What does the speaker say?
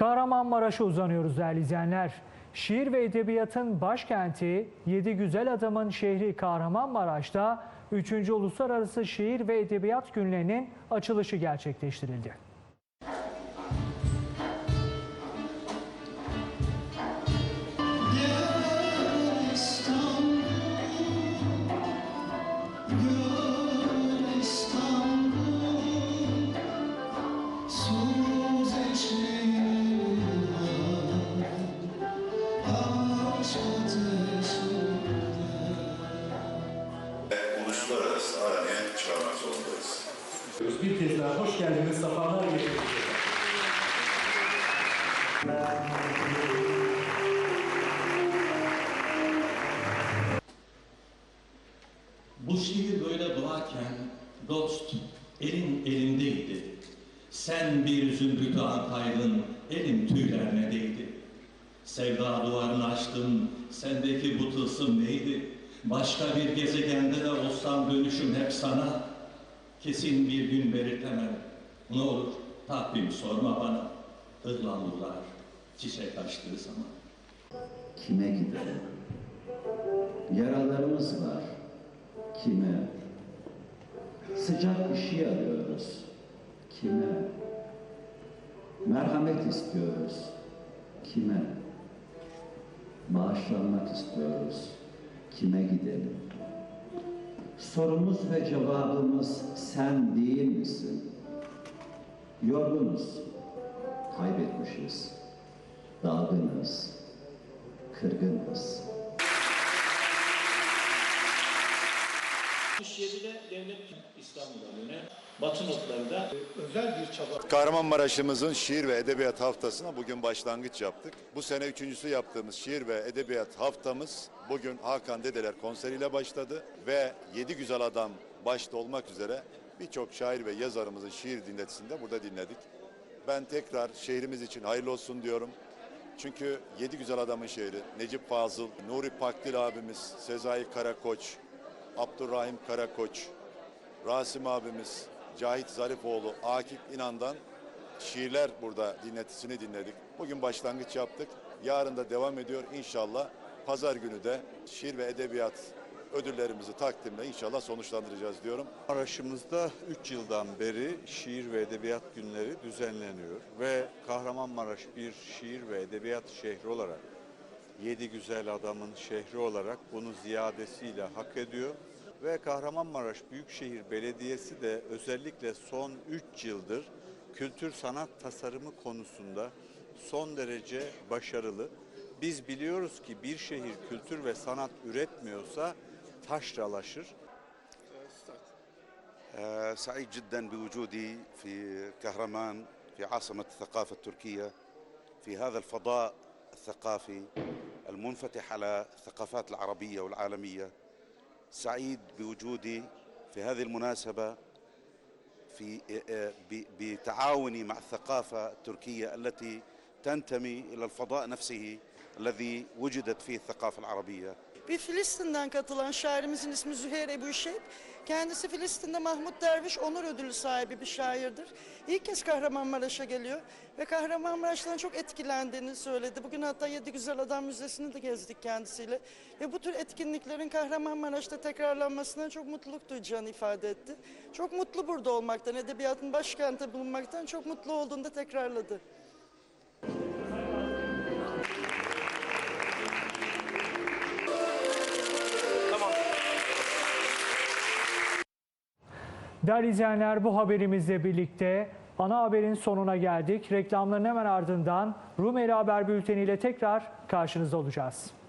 Kahramanmaraş'a uzanıyoruz değerli izleyenler. Şiir ve edebiyatın başkenti, yedi güzel adamın şehri Kahramanmaraş'ta 3. Uluslararası Şiir ve Edebiyat Günlerinin açılışı gerçekleştirildi. Uluslararası haline çıkarmak zorundayız. Bir kez daha hoş geldiniz, sefalar getirdiniz. Bu şiir böyle doğarken dost elin elimdeydi. Sen bir zümrütü antaydın, elim tüylerine değdi. Sevda duvarını açtım, sendeki bu tılsım neydi? Başka bir gezegende de olsam dönüşüm hep sana. Kesin bir gün belirtemem. Ne olur takvim sorma bana. Hırlandılar çiçek açtığı zaman. Kime gidelim? Yaralarımız var. Kime? Sıcak bir şey arıyoruz. Kime? Merhamet istiyoruz. Kime? Bağışlanmak istiyoruz. Kime gidelim? Sorumuz ve cevabımız sen değil misin? Yorgunuz, kaybetmişiz, dalgınız, kırgınız. Devlet İstanbul'a döner. Batı notlarında özel bir çaba Kahramanmaraş'ımızın şiir ve edebiyat haftasına bugün başlangıç yaptık. Bu sene üçüncüsü yaptığımız şiir ve edebiyat haftamız bugün Hakan Dedeler konseriyle başladı ve Yedi Güzel Adam başta olmak üzere birçok şair ve yazarımızın şiir dinletisini de burada dinledik. Ben tekrar şehrimiz için hayırlı olsun diyorum. Çünkü Yedi Güzel Adamın şehri, Necip Fazıl, Nuri Pakdil abimiz, Sezai Karakoç, Abdurrahim Karakoç, Rasim abimiz, Cahit Zarifoğlu, Akif İnan'dan şiirler burada dinletisini dinledik. Bugün başlangıç yaptık. Yarın da devam ediyor. İnşallah pazar günü de şiir ve edebiyat ödüllerimizi takdimle inşallah sonuçlandıracağız diyorum. Maraş'ımızda 3 yıldan beri şiir ve edebiyat günleri düzenleniyor ve Kahramanmaraş bir şiir ve edebiyat şehri olarak yedi güzel adamın şehri olarak bunu ziyadesiyle hak ediyor ve Kahramanmaraş Büyükşehir Belediyesi de özellikle son 3 yıldır kültür sanat tasarımı konusunda son derece başarılı. Biz biliyoruz ki bir şehir kültür ve sanat üretmiyorsa taşralaşır. آه، سعيد جدا بوجودي في كهرمان في عاصمة الثقافة التركية في هذا الفضاء الثقافي المنفتح على الثقافات العربية والعالمية سعيد بوجودي في هذه المناسبة في آه، بتعاوني مع الثقافة التركية التي تنتمي إلى الفضاء نفسه الذي وجدت فيه الثقافة العربية. Bir Filistin'den katılan şairimizin ismi Züheyr Ebu Şeyb. Kendisi Filistin'de Mahmut Derviş onur ödülü sahibi bir şairdir. İlk kez Kahramanmaraş'a geliyor ve Kahramanmaraş'tan çok etkilendiğini söyledi. Bugün hatta Yedi Güzel Adam Müzesi'ni de gezdik kendisiyle. Ve bu tür etkinliklerin Kahramanmaraş'ta tekrarlanmasına çok mutluluk duyacağını ifade etti. Çok mutlu burada olmaktan, edebiyatın başkenti bulunmaktan çok mutlu olduğunu da tekrarladı. Değerli izleyenler bu haberimizle birlikte ana haberin sonuna geldik. Reklamların hemen ardından Rumeli Haber Bülteni ile tekrar karşınızda olacağız.